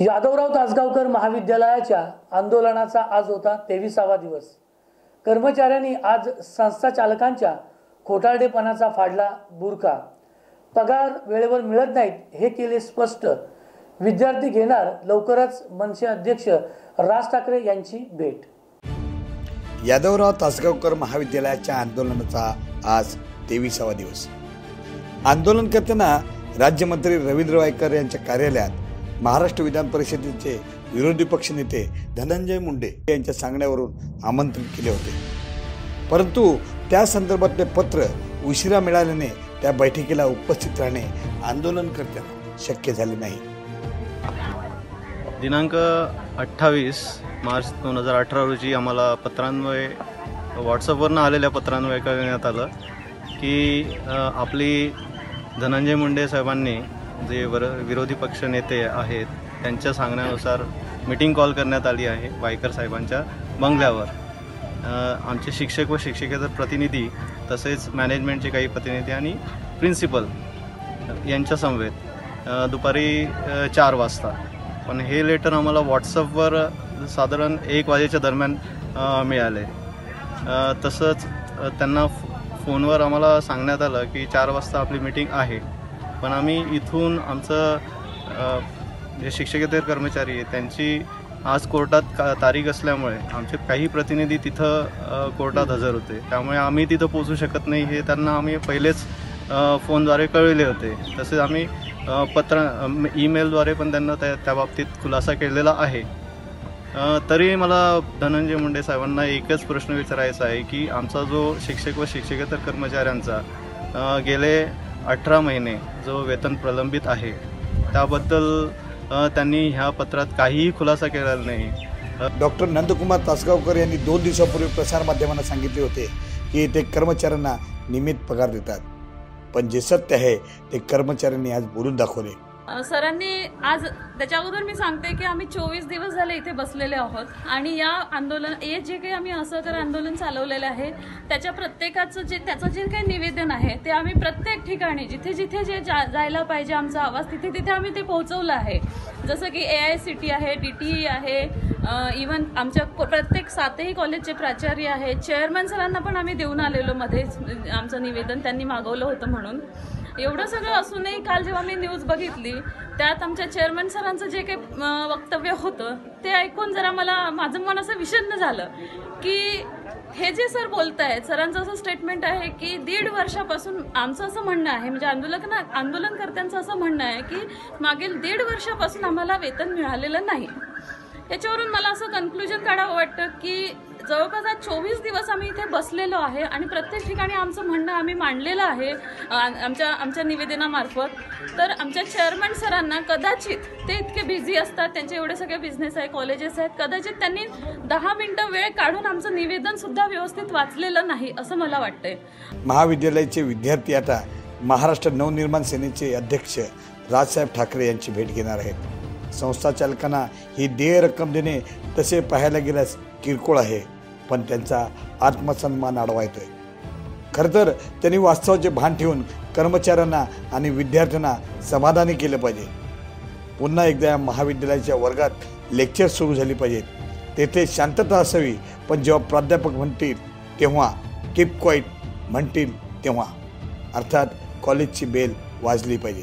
यादवराव तासगावकर महाविद्यालयाच्या आंदोलनाचा आज होता तेविसावा दिवस. कर्मचाऱ्यांनी आज संस्था चालकांच्या खोटारडेपणाचा फाडला बुरखा. पगार वेळेवर मिळत नाहीत हे केले स्पष्ट. विद्यार्थी घेणार लवकरच मनसे अध्यक्ष राज ठाकरे यांची भेट. यादवराव तासगावकर महाविद्यालयाच्या आंदोलनाचा आज तेविसावा दिवस. आंदोलन करताना राज्यमंत्री रवींद्र वायकर यांच्या कार्यालयात महाराष्ट्र विधान परिषदेचे विरोधी पक्षनेते धनंजय मुंडे यांच्या सांगण्यावरून आमंत्रित केले होते. परंतु त्या संदर्भातले पत्र उशिरा मिळाल्याने त्या बैठकीला उपस्थित राहणे आंदोलनकर्त्यांना शक्य झाले नाही. दिनांक अठ्ठावीस मार्च दोन हजार अठरा रोजी आम्हाला पत्रांमुळे व्हॉट्सअपवरनं आलेल्या पत्रांमुळे कळण्यात आलं की आपली धनंजय मुंडे साहेबांनी जे वर विरोधी पक्ष नेते आहेत त्यांच्या सांगण्यानुसार मिटिंग कॉल करण्यात आली आहे वायकर साहेबांच्या बंगल्यावर. आमचे शिक्षक व शिक्षकेतर प्रतिनिधी तसेच मॅनेजमेंटचे काही प्रतिनिधी आणि प्रिन्सिपल यांच्या समवेत दुपारी चार वाजता. पण हे लेटर आम्हाला व्हॉट्सअपवर साधारण एक वाजेच्या दरम्यान मिळाले. तसंच त्यांना फ- फोनवर आम्हाला सांगण्यात आलं की चार वाजता आपली मीटिंग आहे. पण आम्ही इथून आमचं जे शिक्षकेतर कर्मचारी आहेत त्यांची आज कोर्टात का तारीख असल्यामुळे आमचे काही प्रतिनिधी तिथं कोर्टात हजर होते. त्यामुळे आम्ही तिथं पोचू शकत नाही हे त्यांना आम्ही पहिलेच फोनद्वारे कळविले होते. तसेच आम्ही पत्र ईमेलद्वारे पण त्यांना त्या त्या बाबतीत खुलासा केलेला आहे. तरी मला धनंजय मुंडे साहेबांना एकच प्रश्न विचारायचा आहे की आमचा जो शिक्षक व शिक्षकेतर कर्मचाऱ्यांचा गेले अठरा महिने जो वेतन प्रलंबित आहे त्याबद्दल त्यांनी ह्या पत्रात काहीही खुलासा केलेला नाही. डॉक्टर नंदकुमार तासगावकर यांनी दोन दिवसापूर्वी प्रसारमाध्यमांना सांगितले होते की ते कर्मचाऱ्यांना नियमित पगार देतात. पण जे सत्य आहे ते कर्मचाऱ्यांनी आज बोलून दाखवले. सरांनी आज त्याच्या अगोदर मी सांगते की आम्ही चोवीस दिवस झाले इथे बसलेले आहोत. आणि या आंदोलन हे जे काही आम्ही असहकार आंदोलन चालवलेलं आहे त्याच्या प्रत्येकाचं जे त्याचं जे काही निवेदन आहे ते आम्ही प्रत्येक ठिकाणी जिथे जिथे जे जा जायला पाहिजे आमचा आवाज तिथे तिथे आम्ही ते पोहोचवलं आहे. जसं की ए आय सी टी आहे डी टी ई आहे इवन आमच्या प्रत्येक सातही कॉलेजचे प्राचार्य आहेत. चेअरमॅन सरांना पण आम्ही देऊन आलेलो मध्येच आमचं निवेदन त्यांनी मागवलं होतं म्हणून. एवढं सगळं असूनही काल जेव्हा मी न्यूज बघितली त्यात आमच्या चेअरमॅन सरांचं जे काही वक्तव्य होतं ते ऐकून जरा मला माझं मन असं विषन्न झालं की हे जे सर बोलत आहेत सरांचं असं स्टेटमेंट आहे की दीड वर्षापासून आमचं असं म्हणणं आहे म्हणजे आंदोलक आंदोलनकर्त्यांचं असं म्हणणं आहे की मागील दीड वर्षापासून आम्हाला वेतन मिळालेलं नाही. याच्यावरून मला असं कन्क्लुजन काढावं वाटतं की जवळपास आज चोवीस दिवस आम्ही इथे बसलेलो आहे आणि प्रत्येक ठिकाणी आमचं म्हणणं आम्ही मांडलेलं आहे आमच्या आमच्या निवेदनामार्फत. तर आमच्या चेअरमॅन सरांना कदाचित ते इतके बिझी असतात त्यांचे एवढे सगळे बिझनेस आहे कॉलेजेस आहेत कदाचित त्यांनी दहा मिनटं वेळ काढून आमचं निवेदनसुद्धा व्यवस्थित वाचलेलं नाही असं मला वाटतंय. महाविद्यालयाचे विद्यार्थी आता महाराष्ट्र नवनिर्माण सेनेचे अध्यक्ष राजसाहेब ठाकरे यांची भेट घेणार आहेत. संस्था चालकांना ही देय रक्कम देणे तसे पाहायला गेल्यास किरकोळ आहे. पण त्यांचा आत्मसन्मान अडवा येतोय खरं तर त्यांनी वास्तवाचे भान ठेवून कर्मचाऱ्यांना आणि विद्यार्थ्यांना समाधानी केलं पाहिजे. पुन्हा एकदा या महाविद्यालयाच्या वर्गात लेक्चर सुरू झाली पाहिजेत. तेथे शांतता असावी पण जेव्हा प्राध्यापक म्हणतील तेव्हा कीप क्वाईट म्हणतील तेव्हा. अर्थात कॉलेजची बेल वाजली पाहिजे.